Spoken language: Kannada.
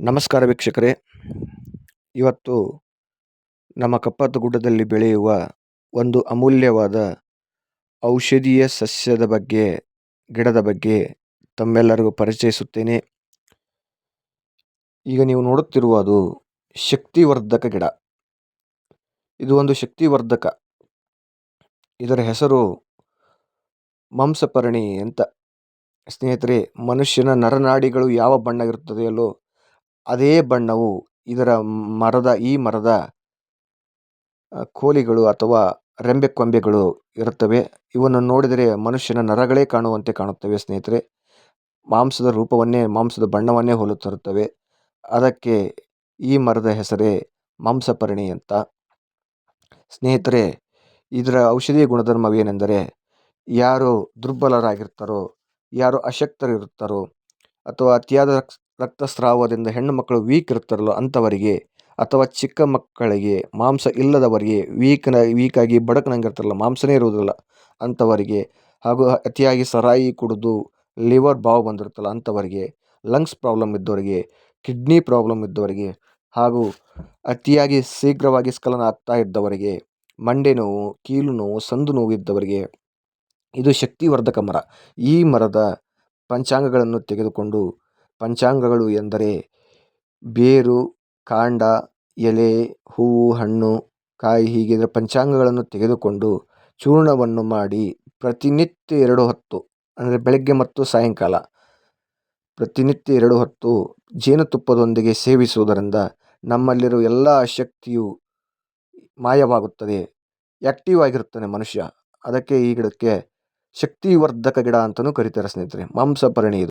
ನಮಸ್ಕಾರ ವೀಕ್ಷಕರೇ. ಇವತ್ತು ನಮ್ಮ ಕಪ್ಪತ್ತ ಗುಡ್ಡದಲ್ಲಿ ಬೆಳೆಯುವ ಒಂದು ಅಮೂಲ್ಯವಾದ ಔಷಧೀಯ ಸಸ್ಯದ ಬಗ್ಗೆ, ಗಿಡದ ಬಗ್ಗೆ ತಮ್ಮೆಲ್ಲರಿಗೂ ಪರಿಚಯಿಸುತ್ತೇನೆ. ಈಗ ನೀವು ನೋಡುತ್ತಿರುವ ಅದು ಶಕ್ತಿವರ್ಧಕ ಗಿಡ. ಇದು ಒಂದು ಶಕ್ತಿವರ್ಧಕ. ಇದರ ಹೆಸರು ಮಾಂಸಪರ್ಣಿ ಅಂತ. ಸ್ನೇಹಿತರೆ, ಮನುಷ್ಯನ ನರನಾಡಿಗಳು ಯಾವ ಬಣ್ಣ ಇರುತ್ತದೆಯಲ್ಲೋ ಅದೇ ಬಣ್ಣವು ಇದರ ಮರದ, ಈ ಮರದ ಕೋಲಿಗಳು ಅಥವಾ ರೆಂಬೆ ಕೊಂಬೆಗಳು ಇರುತ್ತವೆ. ಇವನ್ನು ನೋಡಿದರೆ ಮನುಷ್ಯನ ನರಗಳೇ ಕಾಣುವಂತೆ ಕಾಣುತ್ತವೆ ಸ್ನೇಹಿತರೆ. ಮಾಂಸದ ರೂಪವನ್ನೇ, ಮಾಂಸದ ಬಣ್ಣವನ್ನೇ ಹೋಲುತ್ತಿರುತ್ತವೆ. ಅದಕ್ಕೆ ಈ ಮರದ ಹೆಸರೇ ಮಾಂಸಪರ್ಣಿ ಅಂತ. ಸ್ನೇಹಿತರೆ, ಇದರ ಔಷಧೀಯ ಗುಣಧರ್ಮವೇನೆಂದರೆ ಯಾರು ದುರ್ಬಲರಾಗಿರ್ತಾರೋ, ಯಾರು ಅಶಕ್ತರಿರುತ್ತಾರೋ ಅಥವಾ ಅತಿಯಾದ ರಕ್ತಸ್ರಾವದಿಂದ ಹೆಣ್ಣು ಮಕ್ಕಳು ವೀಕ್ ಇರ್ತಾರಲ್ಲ ಅಂಥವರಿಗೆ ಅಥವಾ ಚಿಕ್ಕ ಮಕ್ಕಳಿಗೆ ಮಾಂಸ ಇಲ್ಲದವರಿಗೆ ವೀಕ್ನ ವೀಕಾಗಿ ಬಡಕನಂಗಿರ್ತಾರಲ್ಲ ಮಾಂಸನೇ ಇರುವುದಿಲ್ಲ ಅಂಥವರಿಗೆ ಹಾಗೂ ಅತಿಯಾಗಿ ಸರಾಯಿ ಕುಡಿದು ಲಿವರ್ ಬಾವು ಬಂದಿರುತ್ತಲ್ಲ ಅಂಥವರಿಗೆ ಲಂಗ್ಸ್ ಪ್ರಾಬ್ಲಮ್ ಇದ್ದವರಿಗೆ ಕಿಡ್ನಿ ಪ್ರಾಬ್ಲಮ್ ಇದ್ದವರಿಗೆ ಹಾಗೂ ಅತಿಯಾಗಿ ಶೀಘ್ರವಾಗಿ ಸ್ಖಲನ ಆಗ್ತಾ ಇದ್ದವರಿಗೆ, ಮಂಡೆ ನೋವು, ಕೀಲು ನೋವು, ಸಂದು ನೋವು ಇದ್ದವರಿಗೆ ಇದು ಶಕ್ತಿವರ್ಧಕ ಮರ. ಈ ಮರದ ಪಂಚಾಂಗಗಳನ್ನು ತೆಗೆದುಕೊಂಡು ಪಂಚಾಂಗಗಳು ಎಂದರೆ ಬೇರು, ಕಾಂಡ, ಎಲೆ, ಹೂವು, ಹಣ್ಣು, ಕಾಯಿ ಹೀಗೆ ಪಂಚಾಂಗಗಳನ್ನು ತೆಗೆದುಕೊಂಡು ಚೂರ್ಣವನ್ನು ಮಾಡಿ ಪ್ರತಿನಿತ್ಯ ಎರಡು ಹೊತ್ತು, ಅಂದರೆ ಬೆಳಗ್ಗೆ ಮತ್ತು ಸಾಯಂಕಾಲ ಪ್ರತಿನಿತ್ಯ ಎರಡು ಹೊತ್ತು ಜೇನುತುಪ್ಪದೊಂದಿಗೆ ಸೇವಿಸುವುದರಿಂದ ನಮ್ಮಲ್ಲಿರುವ ಎಲ್ಲ ಶಕ್ತಿಯು ಮಾಯವಾಗುತ್ತದೆ. ಆ್ಯಕ್ಟಿವ್ ಆಗಿರುತ್ತಾನೆ ಮನುಷ್ಯ. ಅದಕ್ಕೆ ಈ ಗಿಡಕ್ಕೆ ಶಕ್ತಿವರ್ಧಕ ಗಿಡ ಅಂತಲೂ ಕರೀತಾರೆ ಸ್ನೇಹಿತರೆ. ಮಾಂಸಪರ್ಣಿ ಇದು.